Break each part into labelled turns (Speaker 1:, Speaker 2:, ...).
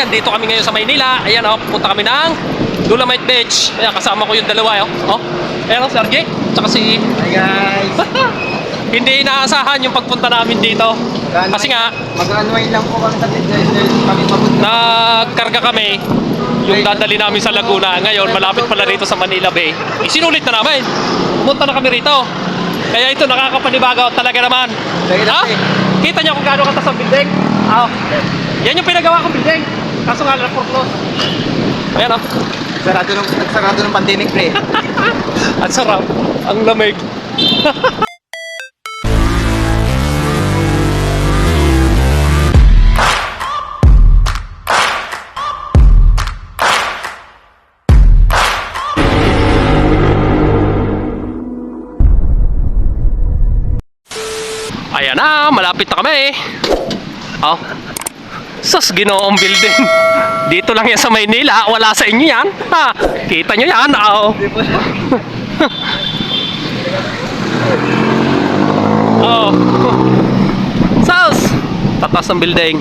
Speaker 1: Ayan, dito kami ngayon sa Maynila. Ayan, oh, punta kami ng Dolomite Beach. Ayan, kasama ko yung dalawa, oh. oh. Ayan, oh, Sergey. Tsaka si...
Speaker 2: Hi guys!
Speaker 1: Hindi inaasahan yung pagpunta namin dito. Kasi nga,
Speaker 2: Mag-unwind lang po kami sa papunta.
Speaker 1: nagkarga kami yung dadali namin sa Laguna. Ngayon, malapit pala rito sa Manila Bay. Isinulit na namin. Pumunta na kami rito. Kaya ito, nakakapanibaga talaga naman. Ha?
Speaker 2: eh.
Speaker 1: Kita niyo kung gaano katas ang building? Ah, yan yung pinagawa kong building. Kaso nga lang close. Ayan oh.
Speaker 2: Sarado ng, sarado ng pandemic pre.
Speaker 1: Ang sarap. Ang lamig. Ayan na, malapit na kami. Oh. Sus, ginoong building. Dito lang yan sa Maynila. Wala sa inyo yan. Ha, kita nyo yan. Oh. Oh. Sus! Tatas ng building.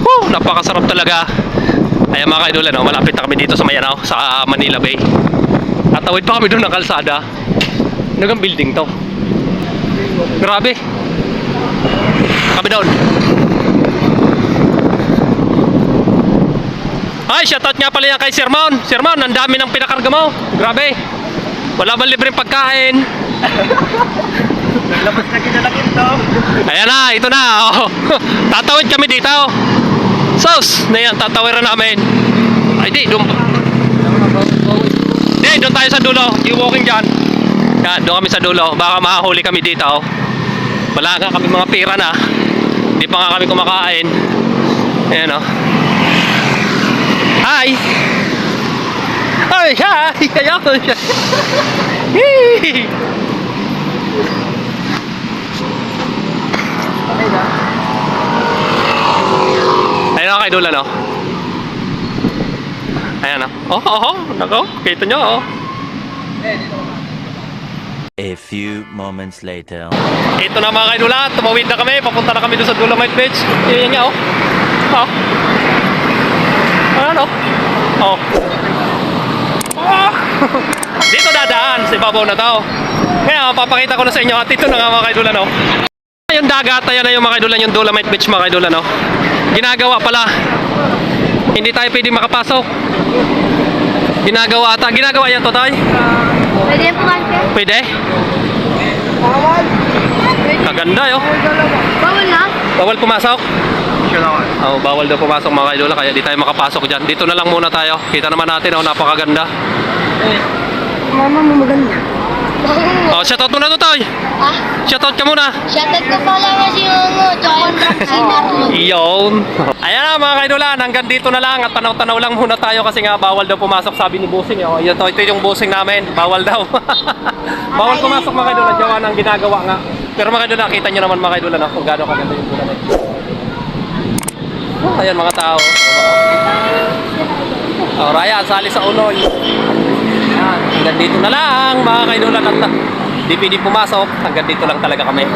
Speaker 1: Whew, napakasarap talaga. Ayan mga kaidolan, no? malapit na kami dito sa Mayanao, sa Manila Bay. At tawid pa kami doon ng kalsada. Nagang building to. Grabe. Kami doon. Ay, shoutout nga pala yan kay Sir Mon. Sir Mon, ang dami ng pinakarga mo. Grabe. Wala man libreng pagkain.
Speaker 2: Labas na kinalakit to.
Speaker 1: Ayan na, ito na. Oh. Tatawid kami dito. Sos, na yan, tatawiran namin. Ay, di, doon. Di, doon tayo sa dulo. Yung walking dyan. Yan, doon kami sa dulo. Baka makahuli kami dito. oh. Wala nga kami mga pira na. Hindi pa nga kami kumakain. Ayan, oh. Hi! Ay, hi!
Speaker 2: Okay na.
Speaker 1: Ayun ako kay Dulan, oh. Ayan, oh. Oh, oh, oh. Nako, kita nyo, oh.
Speaker 3: A few moments later.
Speaker 1: Ito na mga kainulan, tumawid na kami, papunta na kami doon sa Dolomite Beach. Yan nga, oh. Oh. Ayan, oh. Oh. Ah. Dito dadaan, sa ibabaw na to. Kaya, papakita ko na sa inyo at ito na nga mga kainulan, oh. Yung dagat, ayan na yung mga kainulan, yung Dolomite Beach mga kainulan, oh. Ginagawa pala. Hindi tayo pwede makapasok. Ginagawa ata. Ginagawa yan to, tayo.
Speaker 4: Pwede yan pumasok?
Speaker 1: Pwede?
Speaker 2: Bawal!
Speaker 1: Kaganda, yo.
Speaker 4: Bawal na?
Speaker 1: Bawal pumasok.
Speaker 2: Sure naman.
Speaker 1: Oh, bawal daw pumasok mga kaidola kaya di tayo makapasok diyan. Dito na lang muna tayo. Kita naman natin oh, napakaganda.
Speaker 4: Mama mo maganda.
Speaker 1: Oh, shoutout muna to, Toy.
Speaker 4: Ah,
Speaker 1: Shoutout ka muna.
Speaker 4: shoutout ko pala kasi yung ano, tsaka yung Francina.
Speaker 1: Iyon. Ayan na mga kaidola, hanggang dito na lang at tanaw-tanaw lang muna tayo kasi nga bawal daw pumasok sabi ni Busing. Oh, ito, ito yung Busing namin. Bawal daw. bawal pumasok mga kaidola. Jawa ng ginagawa nga. Pero mga kaidola, kita nyo naman mga kaidola no, kung gaano kaganda yung tulad. Oh, ayan mga tao. Oh, Raya, sali sa unoy. Yan, hanggang dito na lang mga kaidola at di pwede pumasok. Hanggang dito lang talaga kami.